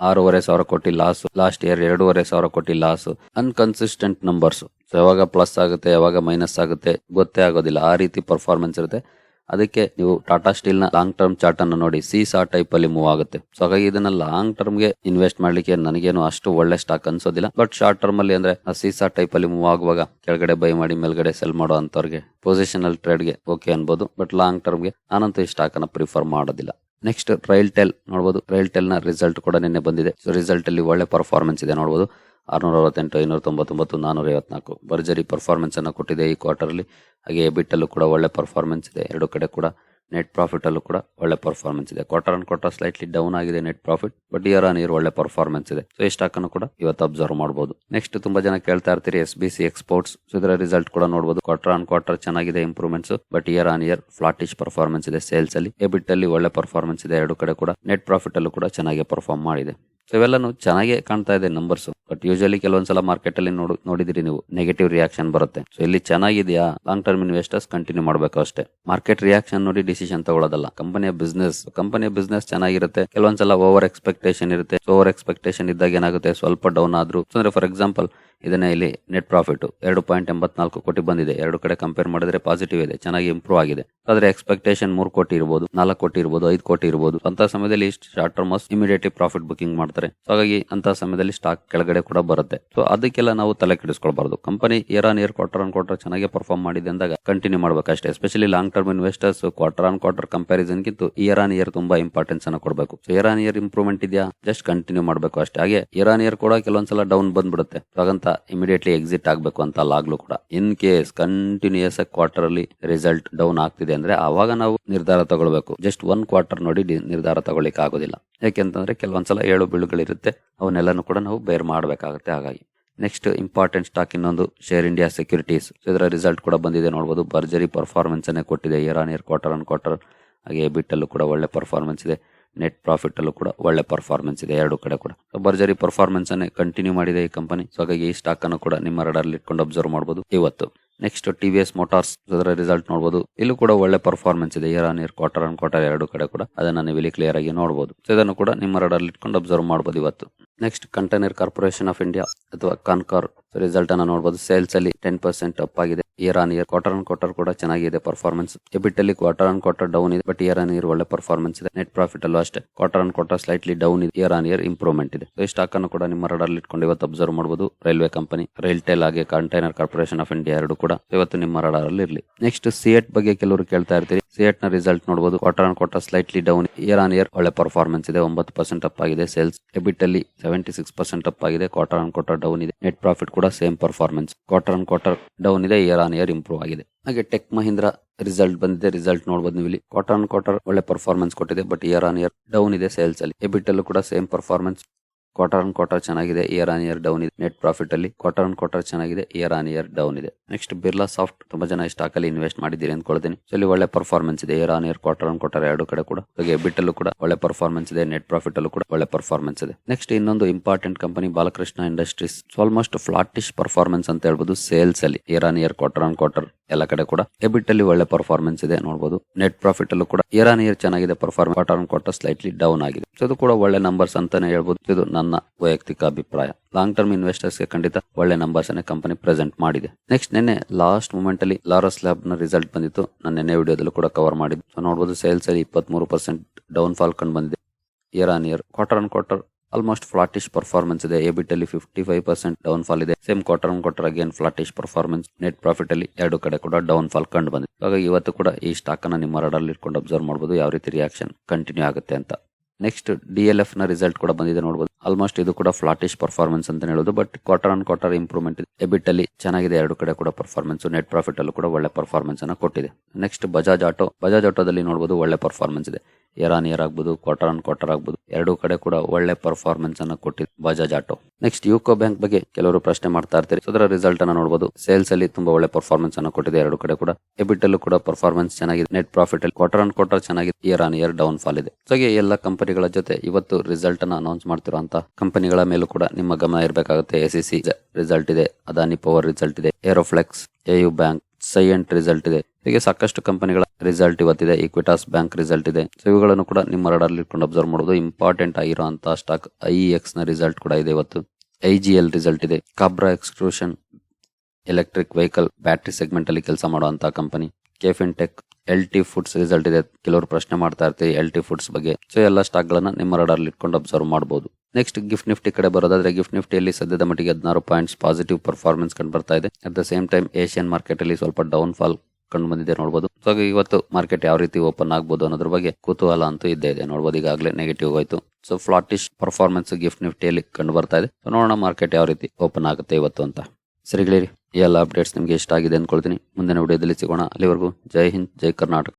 ಆರೂವರೆ ಸಾವಿರ ಕೋಟಿ ಲಾಸ್ ಲಾಸ್ಟ್ ಇಯರ್ ಎರಡೂವರೆ ಸಾವಿರ ಕೋಟಿ ಲಾಸ್ ಅನ್ಕನ್ಸಿಸ್ಟೆಂಟ್ ನಂಬರ್ಸ್ ಸೊ ಯಾವಾಗ ಪ್ಲಸ್ ಆಗುತ್ತೆ, ಯಾವಾಗ ಮೈನಸ್ ಆಗುತ್ತೆ ಗೊತ್ತೇ ಆಗೋದಿಲ್ಲ. ಆ ರೀತಿ ಪರ್ಫಾರ್ಮೆನ್ಸ್ ಇರುತ್ತೆ. ಅದಕ್ಕೆ ನೀವು ಟಾಟಾ ಸ್ಟೀಲ್ನ ಲಾಂಗ್ ಟರ್ಮ್ ಚಾರ್ಟ್ ಅನ್ನು ನೋಡಿ ಸೀಸಾ ಟೈಪ್ ಅಲ್ಲಿ ಮೂವ್ ಆಗುತ್ತೆ. ಸೊ ಹಾಗಾಗಿ ಇದನ್ನ ಲಾಂಗ್ ಟರ್ಮ್ಗೆ ಇನ್ವೆಸ್ಟ್ ಮಾಡ್ಲಿಕ್ಕೆ ನನಗೇನು ಅಷ್ಟು ಒಳ್ಳೆ ಸ್ಟಾಕ್ ಅನ್ಸೋದಿಲ್ಲ. ಬಟ್ ಶಾರ್ಟ್ ಟರ್ಮ್ ಅಲ್ಲಿ ಅಂದ್ರೆ, ಆ ಸೀಸಾ ಟೈಪ್ ಅಲ್ಲಿ ಮೂವ್ ಆಗುವಾಗ ಕೆಳಗಡೆ ಬೈ ಮಾಡಿ, ಮೇಲ್ಗಡೆ ಸೆಲ್ ಮಾಡೋ ಅಂತವ್ರಿಗೆ ಪೊಸಿಷನಲ್ ಟ್ರೇಡ್ಗೆ ಓಕೆ ಅನ್ಬೋದು. ಬಟ್ ಲಾಂಗ್ ಟರ್ಮ್ಗೆ ನಾನಂತೂ ಈ ಸ್ಟಾಕ್ ಅನ್ನ ಪ್ರಿಫರ್ ಮಾಡೋದಿಲ್ಲ. ನೆಕ್ಸ್ಟ್ ರೈಲ್ ಟೆಲ್ ನೋಡಬಹುದು ರೈಲ್ ಟೆಲ್ನ ರಿಸಲ್ಟ್ ಕೂಡ ನಿನ್ನೆ ಬಂದಿದೆ. ಸೊ ರಿಸಲ್ಟ್ ಅಲ್ಲಿ ಒಳ್ಳೆ ಪರ್ಫಾರ್ಮೆನ್ಸ್ ಇದೆ ನೋಡಬಹುದು ಆರ್ನೂರ ಅರವತ್ತೆಂಟು ಐನೂರ ತೊಂಬತ್ತೊಂಬತ್ತು ನಾನೂರ ಐವತ್ನಾಲ್ಕು ಭರ್ಜರಿ ಪರ್ಫಾರ್ಮೆನ್ಸ್ ಅನ್ನು ಕೊಟ್ಟಿದೆ ಈ ಕ್ವಾರ್ಟರ್ ಅಲ್ಲಿ. ಹಾಗೆ ಎಬಿಟ್ ಅಲ್ಲೂ ಕೂಡ ಒಳ್ಳೆ ಪರ್ಫಾರ್ಮೆನ್ಸ್ ಇದೆ. ಎರಡು ಕಡೆ ಕೂಡ ನೆಟ್ ಪ್ರಾಫಿಟ್ ಅಲ್ಲೂ ಕೂಡ ಒಳ್ಳೆ ಪರ್ಫಾರ್ಮೆನ್ಸ್ ಇದೆ. Quarter on quarter slightly down ಆಗಿದೆ net profit but year on year ಒಳ್ಳೆ ಪರ್ಫಾರ್ಮೆನ್ಸ್ ಇದೆ. ಸೊ ಈ ಸ್ಟಾಕ್ ಅನ್ನು ಕೂಡ ಇವತ್ತು ಅಬ್ಸರ್ವ್ ಮಾಡಬಹುದು ನೆಕ್ಸ್ಟ್ ತುಂಬಾ ಜನ ಕೇಳ್ತಾ ಇರ್ತೀರಿ ಎಸ್ ಬಿ ಸಿ ಎಕ್ಸ್ಪೋರ್ಟ್ಸ್ ಇದರ ರಿಸಲ್ಟ್ ಕೂಡ ನೋಡಬಹುದು ಕ್ವಾರ್ಟರ್ ಆನ್ ಕ್ವಾರ್ಟರ್ ಚೆನ್ನಾಗಿದೆ improvements but year on year flattish performance ಇದೆ ಸೇಲ್ಸ್ ಅಲ್ಲಿ. ಎಬಿಟ್ ಅಲ್ಲಿ ಒಳ್ಳೆ ಪರ್ಫಾರ್ಮೆನ್ಸ್ ಇದೆ. ಎರಡು ಕಡೆ ಕೂಡ ನೆಟ್ ಪ್ರಾಫಿಟ್ ಅಲ್ಲೂ ಕೂಡ ಚೆನ್ನಾಗಿ ಪರ್ಫಾರ್ಮ್ ಮಾಡಿದೆ. ಸೊ ಇವೆಲ್ಲನು ಚೆನ್ನಾಗೇ ಕಾಣ್ತಾ ಇದೆ ನಂಬರ್ಸ್ ಬಟ್ ಯೂಶಲಿ ಕೆಲವೊಂದ್ಸಲ ಮಾರ್ಕೆಟ್ ಅಲ್ಲಿ ನೋಡು, ನೋಡಿದಿರಿ ನೀವು ನೆಗೆಟಿವ್ ರಿಯಾಕ್ಷನ್ ಬರುತ್ತೆ. ಸೊ ಇಲ್ಲಿ ಚೆನ್ನಾಗಿದೆಯಾ? ಲಾಂಗ್ ಟರ್ಮ್ ಇನ್ವೆಸ್ಟರ್ಸ್ ಕಂಟಿನ್ಯೂ ಮಾಡಬೇಕು ಅಷ್ಟೇ. ಮಾರ್ಕೆಟ್ ರಿಯಾಕ್ಷನ್ ನೋಡಿ ಡಿಸಿಷನ್ ತಗೊಳ್ಳೋದಲ್ಲ ಕಂಪನಿಯ ಬಿಸ್ನೆಸ್ ಕಂಪನಿಯ ಬಿಸ್ನೆಸ್ ಚೆನ್ನಾಗಿರುತ್ತೆ. ಕೆಲವೊಂದ್ಸಲ ಓವರ್ ಎಕ್ಸ್ಪೆಕ್ಟೇಷನ್ ಇರುತ್ತೆ. ಓವರ್ ಎಕ್ಸ್ಪೆಕ್ಟೇಷನ್ ಇದ್ದಾಗ ಏನಾಗುತ್ತೆ? ಸ್ವಲ್ಪ ಡೌನ್ ಆದ್ರೂ. ಅಂದ್ರೆ ಫಾರ್ ಎಕ್ಸಾಂಪಲ್ ಇದನ್ನೇ ಇಲ್ಲಿ ನೆಟ್ ಪ್ರಾಫಿಟ್ ಎರಡು ಪಾಯಿಂಟ್ ಎಂಬತ್ನಾಲ್ಕು ಕೋಟಿ ಬಂದಿದೆ. ಎರಡು ಕಡೆ ಕಂಪೇರ್ ಮಾಡಿದ್ರೆ ಪಾಸಿಟಿವ್ ಇದೆ, ಚೆನ್ನಾಗಿ ಇಂಪ್ರೂವ್ ಆಗಿದೆ. ಆದ್ರೆ ಎಕ್ಸ್ಪೆಕ್ಟೇಷನ್ ಮೂರು ಕೋಟಿ ಇರಬಹುದು ನಾಲ್ಕು ಕೋಟಿ ಇರಬಹುದು ಐದು ಕೋಟಿ ಇರಬಹುದು ಅಂತ ಸಮಯದಲ್ಲಿ short term immediately profit booking ಮಾಡ್ತಾರೆ. ಹಾಗಾಗಿ ಅಂತ ಸಮಯದಲ್ಲಿ ಸ್ಟಾಕ್ ಕೆಳಗಡೆ ಕೂಡ ಬರುತ್ತೆ. ಸೊ ಅದಕ್ಕೆಲ್ಲ ನಾವು ತಲೆ ಕೆಡಿಸ್ಕೊಳ್ಬಾರ್ದು. Company year on year quarter on quarter ಚೆನ್ನಾಗಿ ಪರ್ಫಾರ್ಮ್ ಮಾಡಿದೆ ಅಂದಾಗ continue ಮಾಡ್ಬೇಕಷ್ಟೇ. Especially long term investors quarter on quarter comparison ಗಿಂತ ಇಯರ್ ಆನ್ ಇಯರ್ ತುಂಬಾ ಇಂಪಾರ್ಟೆನ್ಸ್ ಅನ್ನ ಕೊಡಬೇಕು. ಇಯರ್ ಆನ್ ಇಯರ್ ಇಂಪ್ರೂವ್ಮೆಂಟ್ ಇದೆಯಾ? ಜಸ್ಟ್ ಕಂಟಿನ್ಯೂ ಮಾಡಬೇಕು ಅಷ್ಟೇ. ಹಾಗೆ ಇಯರ್ ಆನ್ ಇಯರ್ ಕೂಡ ಕೆಲವೊಂದ್ಸಲ ಡೌನ್ ಬಂದ್ಬಿಡುತ್ತೆ. ಹಾಗಂತ ಇಮಿಡಿಯೇಟ್ಲಿ ಎಕ್ಸಿಟ್ ಆಗಬೇಕು ಅಂತ ಅಲ್ಲಾಗ್ಲೂ ಕೂಡ. ಇನ್ ಕೇಸ್ ಕಂಟಿನ್ಯೂಸ್ ಕ್ವಾರ್ಟರ್ ಅಲ್ಲಿ ರಿಸಲ್ಟ್ ಡೌನ್ ಆಗ್ತಿದೆ ಅಂದ್ರೆ ಅವಾಗ ನಾವು ನಿರ್ಧಾರ ತಗೊಳ್ಬೇಕು. ಜಸ್ಟ್ ಒನ್ ಕ್ವಾರ್ಟರ್ ನೋಡಿ ನಿರ್ಧಾರ ತಗೊಳ್ಳಿಕ್ಕೆ ಆಗೋದಿಲ್ಲ. ಯಾಕೆಂತಂದ್ರೆ ಕೆಲವೊಂದ್ಸಲ ಏಳು ಬೀಳುಗಳಿರುತ್ತೆ, ಅವನ್ನೆಲ್ಲನೂ ಕೂಡ ನಾವು ಬೇರ್ ಮಾಡಬೇಕಾಗುತ್ತೆ ಹಾಗಾಗಿ. ನೆಕ್ಸ್ಟ್ ಇಂಪಾರ್ಟೆಂಟ್ ಸ್ಟಾಕ್ ಇನ್ನೊಂದು ಶೇರ್ ಇಂಡಿಯಾ ಸೆಕ್ಯೂರಿಟೀಸ್ ಇದರ ರಿಸಲ್ಟ್ ಕೂಡ ಬಂದಿದೆ ನೋಡಬಹುದು ಭರ್ಜರಿ ಪರ್ಫಾರ್ಮೆನ್ಸ್ ಅನ್ನೇ ಕೊಟ್ಟಿದೆ. Year on year quarter on quarter ಹಾಗೆ ಬಿಟ್ಟಲ್ಲೂ ಕೂಡ ಒಳ್ಳೆ ಪರ್ಫಾರ್ಮೆನ್ಸ್ ಇದೆ. ನೆಟ್ ಪ್ರಾಫಿಟ್ ಅಲ್ಲೂ ಕೂಡ ಒಳ್ಳೆ ಪರ್ಫಾರ್ಮೆನ್ಸ್ ಇದೆ, ಎರಡು ಕಡೆ ಕೂಡ. ಭರ್ಜರಿ ಪರ್ಫಾರ್ಮೆನ್ಸ್ ಅನ್ನೇ ಕಂಟಿನ್ಯೂ ಮಾಡಿದೆ ಈ ಕಂಪನಿ ಸೊ ಹಾಗಾಗಿ ಈ ಸ್ಟಾಕ್ ಅನ್ನು ಕೂಡ ನಿಮ್ಮ ರಡಾರ್ ಇಟ್ಕೊಂಡು ಅಬ್ಸರ್ವ್ ಮಾಡಬಹುದು ಇವತ್ತು. Next T V S motors ಅದರ ರಿಸಲ್ಟ್ ನೋಡಬಹುದು ಇಲ್ಲೂ ಕೂಡ ಒಳ್ಳೆ ಪರ್ಫಾರ್ಮೆನ್ಸ್ ಇದೆ. Year on year quarter on quarter ಎರಡು ಕಡೆ ಕೂಡ. ಅದನ್ನ ನೀವು ಇಲ್ಲಿ ಕ್ಲಿಯರ್ ಆಗಿ ನೋಡಬಹುದು ಸೊ ಇದನ್ನು ಕೂಡ ನಿಮ್ಮ ರಡಾರ್ ಇಟ್ಕೊಂಡು ಅಬ್ಸರ್ವ್ ಮಾಡಬಹುದು ಇವತ್ತು. Next container corporation of India ಅಥವಾ ಕಾನ್ಕಾರ್ ರಿಸಲ್ಟ್ ಅನ್ನ ನೋಡಬಹುದು ಸೇಲ್ಸ್ ಅಲ್ಲಿ ಟೆನ್ ಪರ್ಸೆಂಟ್ ಅಪ್ ಆಗಿದೆ. Year on year quarter on quarter ಕೂಡ ಚೆನ್ನಾಗಿದೆ ಪರ್ಫಾರ್ಮೆನ್ಸ್ ಎಬಿಟ್ ಅಲ್ಲಿ ಕ್ವಾರ್ಟರ್ ಆನ್ ಕ್ವಾರ್ಟರ್ ಡೌನ್ ಇದೆ ಬಟ್ ಇಯರ್ ಆನ್ ಇಯರ್ ಒಳ್ಳೆ ಪರ್ಫಾರ್ಮೆನ್ಸ್ ಇದೆ. ನೆಟ್ ಪ್ರಾಫಿಟ್ ಅಲ್ಲೂ ಅಷ್ಟೇ. Quarter on quarter slightly down ಇದೆ. ಇಯರ್ ಆನ್ ಇಯರ್ ಇಂಪ್ರೂವ್ಮೆಂಟ್ ಇದೆ. ಈ ಸ್ಟಾಕ್ ಅನ್ನು ಕೂಡ ನಿಮ್ಮ ರಡಾರ್ ಇಟ್ಕೊಂಡು ಇವತ್ತು ಅಬ್ಸರ್ವ್ ಮಾಡಬಹುದು ರೈಲ್ವೆ ಕಂಪನಿ ರೈಲ್ಟೆಲ್ ಹಾಗೆ ಕಂಟೈನರ್ ಕಾರ್ಪೊರೇಷನ್ ಆಫ್ ಇಂಡಿಯಾ ಎರಡು ಕೂಡ ಇವತ್ತು ನಿಮ್ಮ ರಡಾರ್ ಅಲ್ಲಿ ಇರಲಿ. ನೆಕ್ಸ್ಟ್ ಸಿಎಟ್ ಬಗ್ಗೆ ಕೆಲವರು ಕೇಳ್ತಾ ಇರ್ತೀರಿ. ಸಿಎಟ್ನ ರಿಸಲ್ಟ್ ನೋಡಬಹುದು quarter on quarter slightly down year on year ಒಳ್ಳೆ ಪರ್ಫಾರ್ಮೆನ್ಸ್ ಇದೆ. ಒಂಬತ್ತು ಪರ್ಸೆಂಟ್ ಅಪ್ ಆಗಿದೆ ಸೇಲ್ಸ್ ಎಬಿಟ್ ಅಲ್ಲಿ ಸೆವೆಂಟಿ ಸಿಕ್ಸ್ ಪರ್ಸೆಂಟ್ ಅಪ್ ಆಗಿದೆ. ಕ್ವಾರ್ಟರ್ ಆನ್ ಕ್ವಾರ್ಟರ್ ಡೌನ್ ಇದೆ. ನೆಟ್ ಪ್ರಾಫಿಟ್ ಕೂಡ same performance quarter on quarter down ಇದೆ ಇಯರ್ ಆನ್ ಇಯರ್ ಇಂಪ್ರೂವ್ ಆಗಿದೆ. ಹಾಗೆ ಟೆಕ್ ಮಹೀಂದ್ರ ರಿಸಲ್ಟ್ ಬಂದಿದೆ ರಿಸಲ್ಟ್ ನೋಡಬಹುದು ನೀವು ಇಲ್ಲಿ ಕ್ವಾರ್ಟರ್ ಆನ್ ಕ್ವಾರ್ಟರ್ ಒಳ್ಳೆ ಪರ್ಫಾರ್ಮೆನ್ಸ್ ಕೊಟ್ಟಿದೆ but year on year down ಇದೆ ಸೇಲ್ಸ್ ಅಲ್ಲಿ. ಎಬಿಟ್ ಅಲ್ಲೂ ಕೂಡ same performance quarter on quarter ಚೆನ್ನಾಗಿದೆ ಇಯರ್ ಆನ್ ಇಯರ್ ಡೌನ್ ಇದೆ. ನೆಟ್ ಪ್ರಾಫಿಟ್ ಅಲ್ಲಿ ಕ್ವಾರ್ಟರ್ ಆನ್ ಕ್ವಾರ್ಟರ್ ಚೆನ್ನಾಗಿದೆ ಇಯರ್ ಆನ್ ಇಯರ್ ಡೌನ್ ಇದೆ. ನೆಕ್ಸ್ಟ್ ಬಿರ್ಲಾ ಸಾಫ್ಟ್ ತುಂಬಾ ಜನ ಸ್ಟಾಕ್ ಅಲ್ಲಿ ಇನ್ವೆಸ್ಟ್ ಮಾಡಿದ್ದೀರಿ ಅಂದ್ಕೊಳ್ತೀನಿ. ಸೊ ಇಲ್ಲಿ ಒಳ್ಳೆ ಪರ್ಫಾರ್ಮೆನ್ಸ್ ಇದೆ year on year quarter on quarter ಎರಡು ಕಡೆ ಕೂಡ. ಹಾಗೆ ಬಿಟ್ ಅಲ್ಲೂ ಕೂಡ ಒಳ್ಳೆ ಪರ್ಫಾರ್ಮೆನ್ಸ್ ಇದೆ ನೆಟ್ ಪ್ರಾಫಿಟ್ ಅಲ್ಲೂ ಕೂಡ ಒಳ್ಳೆ ಪರ್ಫಾರ್ಮೆನ್ಸ್ ಇದೆ. ನೆಕ್ಸ್ಟ್ ಇನ್ನೊಂದು important company Balakrishna industries almost flattish performance ಅಂತ ಹೇಳ್ಬೋದು ಸೇಲ್ಸ್ ಅಲ್ಲಿ. Year on year quarter on quarter ಎಲ್ಲ ಕಡೆ ಕೂಡ ಎಬಿಟ್ ಅಲ್ಲಿ ಒಳ್ಳೆ ಪರ್ಫಾರ್ಮೆನ್ಸ್ ಇದೆ ನೋಡಬಹುದು ನೆಟ್ ಪ್ರಾಫಿಟ್ ಅಲ್ಲೂ ಕೂಡ ಇಯರ್ ಆನ್ ಇಯರ್ ಚೆನ್ನಾಗಿದೆ performance quarter on quarter slightly down ಆಗಿದೆ. ಸೊ ಅದು ಕೂಡ ಒಳ್ಳೆ ನಂಬರ್ಸ್ ಅಂತಾನೆ ಹೇಳ್ಬೋದು. ಇದು ವೈಯಕ್ತಿಕ ಅಭಿಪ್ರಾಯ. ಲಾಂಗ್ ಟರ್ಮ್ ಇನ್ವೆಸ್ಟರ್ಸ್ಗೆ ಖಂಡಿತ ಒಳ್ಳೆ ನಂಬರ್ಸ್ ಅನ್ನೇ ಕಂಪನಿ ಪ್ರೆಸೆಂಟ್ ಮಾಡಿದೆ. ನೆಕ್ಸ್ಟ್ ನಿನ್ನೆ ಲಾಸ್ಟ್ ಮೂಮೆಂಟ್ ಅಲ್ಲಿ ಲಾರಸ್ ಲ್ಯಾಬ್ನ ರಿಸಲ್ಟ್ ಬಂದಿತ್ತು. ನಾನು ನಿನ್ನೆ ವಿಡಿಯೋದಲ್ಲೂ ಕೂಡ ಕವರ್ ಮಾಡಿದ್ದು. ಸೊ ನೋಡಬಹುದು ಸೇಲ್ಸ್ ಅಲ್ಲಿ ಇಪ್ಪತ್ಮೂರು ಪರ್ಸೆಂಟ್ ಡೌನ್ ಫಾಲ್ ಕಂಡು ಬಂದಿದೆ. Year on year quarter on quarter almost flattish performance ಇದೆ. ಎಬಿಟ್ ಅಲ್ಲಿ fifty five percent down fall ಇದೆ. Same quarter on quarter again flattish performance net profit ಅಲ್ಲಿ ಎರಡು ಕಡೆ ಕೂಡ ಡೌನ್ ಫಾಲ್ ಕಂಡು ಬಂದಿದೆ. ಹಾಗಾಗಿ ಇವತ್ತು ಕೂಡ ಈ ಸ್ಟಾಕ್ ಅನ್ನ ನಿಮ್ಮ ರಡಲ್ಲಿ ಇಟ್ಕೊಂಡು ಅಬ್ಸರ್ವ್ ಮಾಡಬಹುದು ಯಾವ ರೀತಿ ರಿಯಾಕ್ಷನ್ ಕಂಟಿನ್ಯೂ ಆಗುತ್ತೆ ಅಂತ. ನೆಕ್ಸ್ಟ್ ಡಿ ಎಲ್ ಎಫ್ನ ರಿಸಲ್ಟ್ ಕೂಡ ಬಂದಿದೆ ನೋಡಬಹುದು ಆಲ್ಮೋಸ್ಟ್ ಇದು ಕೂಡ ಫ್ಲಾಟಿಶ್ ಪರ್ಫಾರ್ಮೆನ್ಸ್ ಅಂತ ಹೇಳೋದು but quarter on quarter improvement EBIT ಅಲ್ಲಿ ಚೆನ್ನಾಗಿದೆ, ಎರಡು ಕಡೆ ಕೂಡ ಪರ್ಫಾರ್ಮೆನ್ಸ್ ನೆಟ್ ಪ್ರಾಫಿಟ್ ಅಲ್ಲೂ ಕೂಡ ಒಳ್ಳೆ ಪರ್ಫಾರ್ಮೆನ್ಸ್ ಅನ್ನ ಕೊಟ್ಟಿದೆ. ನೆಕ್ಸ್ಟ್ ಬಜಾಜ್ ಆಟೋ ಬಜಾಜ್ ಆಟೋದಲ್ಲಿ ನೋಡಬಹುದು ಒಳ್ಳೆ ಪರ್ಫಾರ್ಮೆನ್ಸ್ ಇದೆ. ಇಯರ್ ಆನ್ ಇಯರ್ ಆಗ್ಬೋದು ಕ್ವಾರ್ಟರ್ ಆನ್ ಕ್ವಾರ್ಟರ್ ಆಗ್ಬೋದು. ಎರಡು ಕಡೆ ಕೂಡ ಒಳ್ಳೆ ಪರ್ಫಾರ್ಮೆನ್ಸ್ ಅನ್ನ ಕೊಟ್ಟಿದೆ Bajaj auto next UCO bank ಬಗ್ಗೆ ಕೆಲವರು ಪ್ರಶ್ನೆ ಮಾಡ್ತಾ ಇರ್ತಾರೆ. ಅದರ ರಿಸಲ್ಟ್ ಅನ್ನ ನೋಡಬಹುದು ಸೇಲ್ಸ್ ಅಲ್ಲಿ ತುಂಬಾ ಒಳ್ಳೆ ಪರ್ಫಾರ್ಮೆನ್ಸ್ ಅನ್ನ ಕೊಟ್ಟಿದೆ. ಎರಡು ಕಡೆ ಕೂಡ ಎಬಿಟ್ ಅಲ್ಲೂ ಕೂಡ ಪರ್ಫಾರ್ಮೆನ್ಸ್ ಚೆನ್ನಾಗಿದೆ. ನೆಟ್ ಪ್ರಾಫಿಟ್ ಅಲ್ಲಿ ಕ್ವಾರ್ಟರ್ ಆನ್ ಕ್ವಾರ್ಟರ್ ಚೆನ್ನಾಗಿದೆ. Year on year down fall ಇದೆ. ಸೊ ಹಾಗೆ ಎಲ್ಲ ಕಂಪನಿಗಳ ಜೊತೆ ಇವತ್ತು ರಿಸಲ್ಟ್ ಅನ್ನ ಅನೌನ್ಸ್ ಮಾಡ್ತಿರುವಂತಹ ಕಂಪನಿಗಳ ಮೇಲೂ ಕೂಡ ನಿಮ್ಮ ಗಮನ ಇರಬೇಕಾಗುತ್ತೆ. ಎಸಿಸಿ ರಿಸಲ್ಟ್ ಇದೆ ಅದಾನಿ ಪವರ್ ರಿಸಲ್ಟ್ ಇದೆ Aeroflex AU bank Cyient result ಇದೆ. ಹೀಗೆ ಸಾಕಷ್ಟು ಕಂಪನಿಗಳ ರಿಸಲ್ಟ್ ಇವತ್ತಿದೆ. ಇಕ್ವಿಟಾಸ್ ಬ್ಯಾಂಕ್ ರಿಸಲ್ಟ್ ಇದೆ. ಸೊ ಇವುಗಳನ್ನು ಕೂಡ ನಿಮ್ಮ ರಡಾರ್ ಇಟ್ಕೊಂಡು ಅಬ್ಸರ್ವ್ ಮಾಡೋದು ಇಂಪಾರ್ಟೆಂಟ್ ಆಗಿರುವಂತಹ ಸ್ಟಾಕ್ ಐ ಎಕ್ಸ್ನ ರಿಸಲ್ಟ್ ಕೂಡ ಇದೆ ಇವತ್ತು. ಐ ಜಿ ಎಲ್ ರಿಸಲ್ಟ್ ಇದೆ. Kabra extrusion electric vehicle battery segment ಅಲ್ಲಿ ಕೆಲಸ ಮಾಡುವಂತಹ company KFin tech L T foods result ಇದೆ. ಕೆಲವರು ಪ್ರಶ್ನೆ ಮಾಡ್ತಾ ಇರ್ತೀವಿ ಎಲ್ ಟಿ ಫುಡ್ಸ್ ಬಗ್ಗೆ. ಸೊ ಎಲ್ಲ ಸ್ಟಾಕ್ ಗಳನ್ನ ನಿಮ್ಮ ರಡಾರ್ ಇಟ್ಕೊಂಡು ಅಬ್ಸರ್ವ್ ಮಾಡಬಹುದು ನೆಕ್ಸ್ಟ್ ಗಿಫ್ಟ್ ನಿಫ್ಟಿ ಕಡೆ ಬರೋದಾದ್ರೆ ಗಿಫ್ಟ್ ನಿಫ್ಟಿಯಲ್ಲಿ ಸದ್ಯದ ಮಟ್ಟಿಗೆ ಹದಿನಾರು ಪಾಯಿಂಟ್ಸ್ ಪಾಸಿಟಿವ್ ಪರ್ಫಾರ್ಮೆನ್ಸ್ ಕಂಡು ಬರ್ತಾ ಇದೆ. At the same time Asian market ಅಲ್ಲಿ ಸ್ವಲ್ಪ ಡೌನ್ ಫಾಲ್ ಕಂಡು ಬಂದಿದೆ ನೋಡಬಹುದು ಸೊ ಇವತ್ತು ಮಾರ್ಕೆಟ್ ಯಾವ ರೀತಿ ಓಪನ್ ಆಗಬಹುದು ಅನ್ನೋದ್ರ ಬಗ್ಗೆ ಕುತೂಹಲ ಅಂತೂ ಇದ್ದೇ ಇದೆ. ನೋಡಬಹುದು ಈಗಾಗಲೇ ನೆಗೆಟಿವ್ ಹೋಯ್ತು. ಸೊ ಫ್ಲಾಟಿಶ್ ಪರ್ಫಾರ್ಮೆನ್ಸ್ ಗಿಫ್ಟ್ ನಿಫ್ಟಿಯಲ್ಲಿ ಕಂಡು ಬರ್ತಾ ಇದೆ. ನೋಡೋಣ ಮಾರ್ಕೆಟ್ ಯಾವ ರೀತಿ ಓಪನ್ ಆಗುತ್ತೆ ಇವತ್ತು ಅಂತ. ಸರಿಗಳಿರಿ ಎಲ್ಲ ಅಪ್ಡೇಟ್ಸ್ ನಿಮಗೆ ಇಷ್ಟ ಆಗಿದೆ ಅಂದ್ಕೊಳ್ತೀನಿ. ಮುಂದಿನ ವಿಡಿಯೋದಲ್ಲಿ ಸಿಗೋಣ. ಅಲ್ಲಿವರೆಗೂ ಜೈ ಹಿಂದ್, ಜೈ ಕರ್ನಾಟಕ.